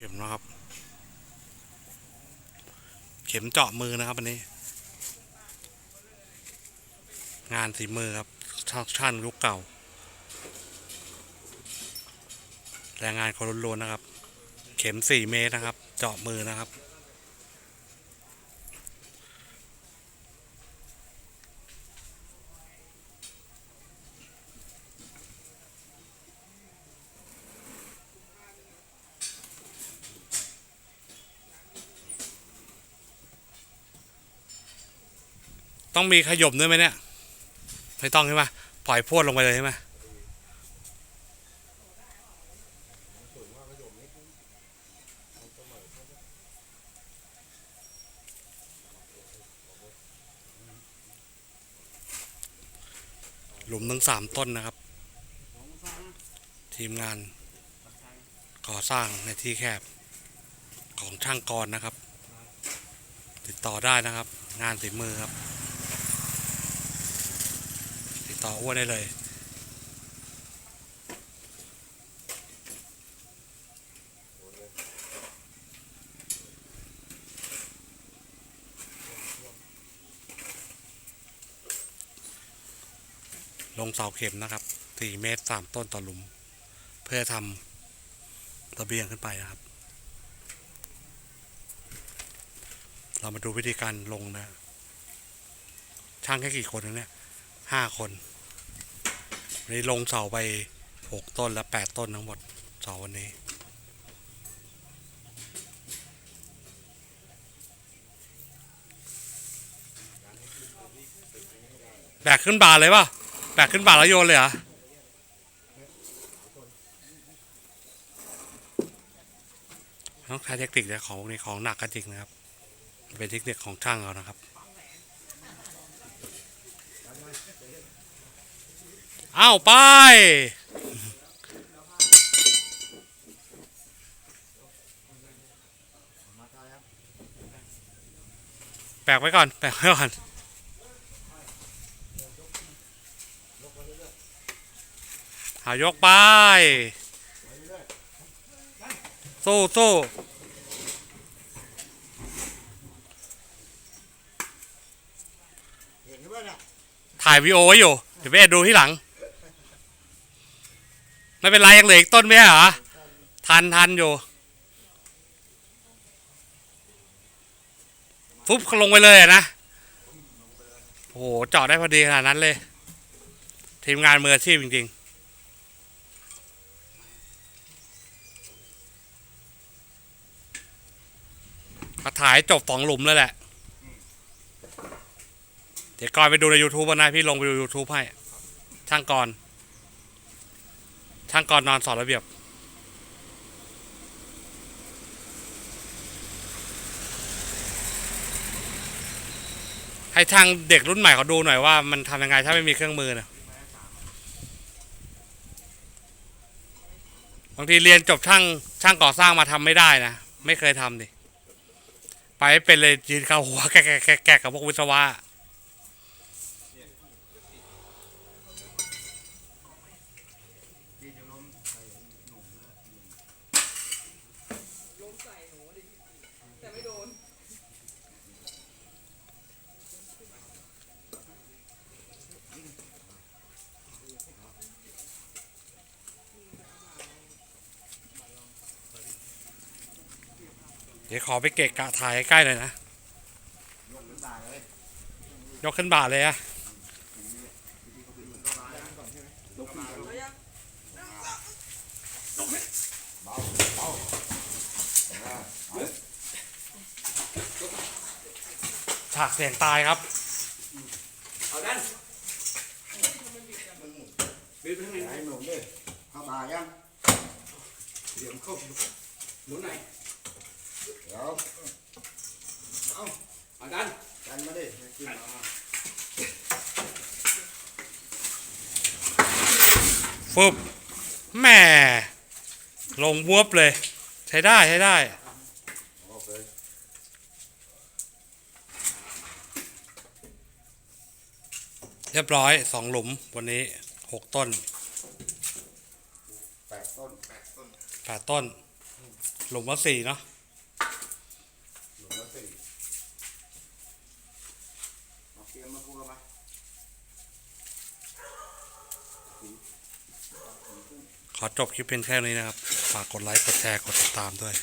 เข็มนะครับ เข็มเจาะมือนะครับอันนี้ งานสีมือครับช่างช่นยุคเก่า แรงงานคนล้วนๆนะครับ เข็มสี่เมตรนะครับ เจาะมือนะครับ ต้องมีขยมด้วยไหมเนี่ย ไม่ต้องใช่ไหมปล่อยพวดลงไปเลยใช่ไหมหลุมทั้งสามต้นนะครับ ทีมงานก่อสร้างในที่แคบของช่างกรนะครับ ติดต่อได้นะครับ งานฝีมือครับ ต่ออ้วนได้เลยลงเสาเข็มนะครับ 4 เมตร 3 ต้นต่อหลุม เพื่อทำระเบียงขึ้นไปนะครับ เรามาดูวิธีการลงนะ ช่างแค่กี่คนนะเนี่ยห้าคน นนี้ลงเสาไปหกต้นและแปดต้นทั้งหมดเสาวันนี้แบกขึ้นบ่าเลยป่ะแบกขึ้นบ่าแล้วโยนเลยเหรอต้องใช้เทคนิคเนี่ยของพวกนี้ของหนักก็จริงนะครับ เป็นเทคนิคของช่างเรานะครับ เอาไป แปลกไว้ก่อน แปลกไว้ก่อนหายกไป สู้สู้ถ่ายวีโอไว้อยู่ เดี๋ยวไปดูที่หลัง ไม่เป็นไรยังเหลืออีกต้นไหมใช่เหรอ ทันทันอยู่ ฟุบลงไปเลยนะ โอ้โหเจาะได้พอดีขนาดนั้นเลย ทีมงานมืออาชีพจริงๆมาถ่ายจบสองหลุมเลยแหละ เดี๋ยวก่อนไปดูใน YouTube นะพี่ลงไปดู YouTube ให้ช่างกร ช่างกรนนอนสอนระเบียบ ให้ช่างเด็กรุ่นใหม่เขาดูหน่อยว่ามันทำยังไงถ้าไม่มีเครื่องมือนะบางทีเรียนจบช่างช่างก่อสร้างมาทำไม่ได้นะ ไม่เคยทำดิ ไปเป็นเลยยืนเข้าหัวแกะแกะแกะกับพวกวิศวะ ล้มใส่หนูดิ แต่ไม่โดน เดี๋ยวขอไปเกะกะถ่ายใกล้ๆเลยนะ ยกขึ้นบ่าเลยอะแล้วยังฉากเสียงตายครับ เอาดันบิดไปทางไหนหนุนดิเข้ามายังเดี๋ยวเข้าหนุนไหน เดี๋ยวเอาเอาดันดันมาดิขึ้นมาฟึบแหม่ลงวบเลย ใช้ได้ใช้ได้โอเคเรียบร้อยสองหลุมวันนี้หกต้นแปดต้นแปดต้นแปดต้นหลุมว่าสี่เนาะ หลุมละสี่เอาเตรี ยมมาพูดมาขอจบคลิปเพียงแค่นี้นะครับ ฝากกดไลค์ กดแชร์ กดติดตามด้วย